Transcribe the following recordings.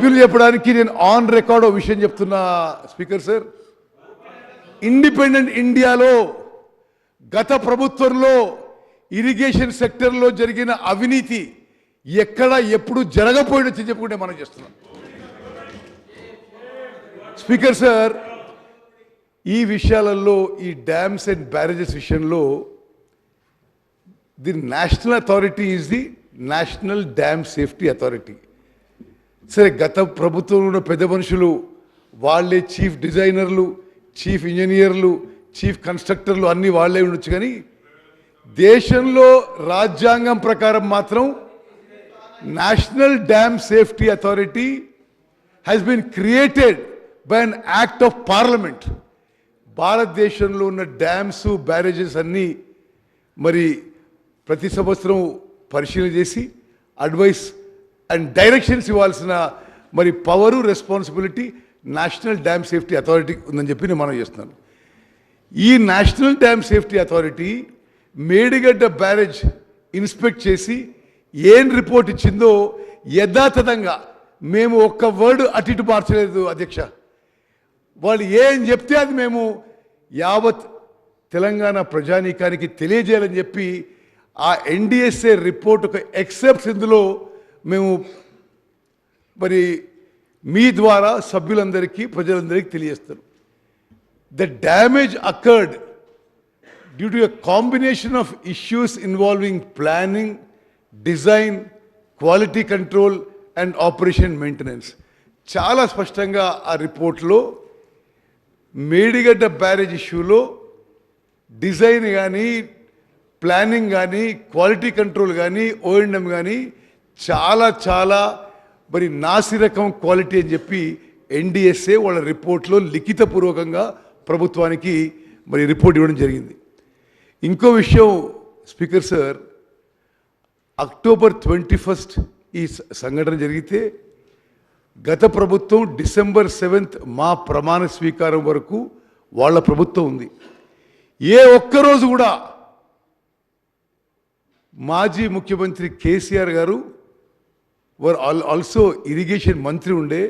సభ్యులు చెప్పడానికి నేను ఆన్ రికార్డ్ ఒక విషయం చెప్తున్నా స్పీకర్ సార్. ఇండిపెండెంట్ ఇండియాలో గత ప్రభుత్వంలో ఇరిగేషన్ సెక్టర్లో జరిగిన అవినీతి ఎక్కడ ఎప్పుడు జరగపోయినట్టు చెప్పుకుంటే మనం చేస్తున్నాం. స్పీకర్ సార్ ఈ విషయాలలో ఈ డ్యామ్స్ అండ్ బ్యారేజెస్ విషయంలో the national authority is the national dam safety authority. సరే గత ప్రభుత్వంలో ఉన్న పెద్ద మనుషులు వాళ్ళే చీఫ్ డిజైనర్లు చీఫ్ ఇంజనీర్లు చీఫ్ కన్స్ట్రక్టర్లు అన్నీ వాళ్ళే ఉండొచ్చు కానీ దేశంలో రాజ్యాంగం ప్రకారం మాత్రం national dam safety authority has been created by an act of parliament భారతదేశంలో ఉన్న డ్యామ్స్ బ్యారేజెస్ అన్నీ మరి ప్రతి సంవత్సరం పరిశీలన చేసి అడ్వైస్ అండ్ డైరెక్షన్స్ ఇవ్వాల్సిన మరి power responsibility national dam safety authority ఉందని చెప్పి నేను మనం చేస్తున్నాను. ఈ national dam safety authority Medigadda barrage inspect చేసి ఏం రిపోర్ట్ ఇచ్చిందో యథాతథంగా మేము ఒక్క వర్డ్ అటు ఇటు మార్చలేదు అధ్యక్ష. వాళ్ళు ఏం చెప్తే అది మేము యావత్ తెలంగాణ ప్రజానీకానికి తెలియజేయాలని చెప్పి ఆ ఎన్డిఎస్ఏ రిపోర్ట్ ఒక ఎక్సెప్ట్స్ ఇందులో మేము మరి మీ ద్వారా సభ్యులందరికీ ప్రజలందరికీ తెలియజేస్తారు the damage occurred due to a combination of issues involving planning design quality control and operation maintenance చాలా స్పష్టంగా ఆ రిపోర్ట్లో మేడిగడ్డ బ్యారేజ్ ఇష్యూలో డిజైన్ కానీ ప్లానింగ్ కానీ క్వాలిటీ కంట్రోల్ కానీ ఓఎండ్ఎం కానీ చాలా చాలా మరి నాసిరకం క్వాలిటీ అని చెప్పి ఎన్డిఎస్ఏ వాళ్ళ రిపోర్ట్లో లిఖితపూర్వకంగా ప్రభుత్వానికి మరి రిపోర్ట్ ఇవ్వడం జరిగింది. ఇంకో విషయం speaker sir October twenty first ఈ సంఘటన జరిగితే గత ప్రభుత్వం డిసెంబర్ సెవెంత్ మా ప్రమాణ స్వీకారం వరకు వాళ్ళ ప్రభుత్వం ఉంది. ఏ ఒక్కరోజు కూడా మాజీ ముఖ్యమంత్రి కేసీఆర్ గారు వర్ ఆల్ ఆల్సో ఇరిగేషన్ మంత్రి ఉండే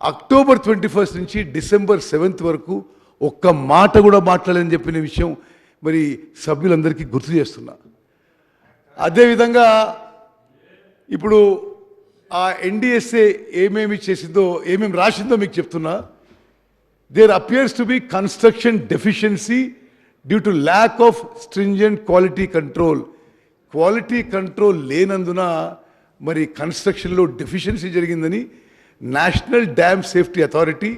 అక్టోబర్ ట్వంటీ ఫస్ట్ నుంచి డిసెంబర్ సెవెంత్ వరకు ఒక్క మాట కూడా మాట్లాడని చెప్పిన విషయం మరి సభ్యులందరికీ గుర్తు చేస్తున్నా. అదేవిధంగా ఇప్పుడు ఆ ఎన్డిఎస్ఏ ఏమేమి చేసిందో ఏమేమి రాసిందో మీకు చెప్తున్నా. There appears to be construction deficiency due to lack of stringent quality control quality control లేనందున మరి కన్స్ట్రక్షన్లో డెఫిషియన్సీ జరిగిందని నేషనల్ డ్యామ్ సేఫ్టీ అథారిటీ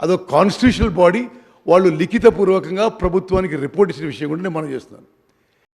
అదో కాన్స్టిట్యూషనల్ బాడీ వాళ్ళు లిఖితపూర్వకంగా ప్రభుత్వానికి రిపోర్ట్ ఇచ్చిన విషయం కూడా నేను మనం చేస్తున్నాను.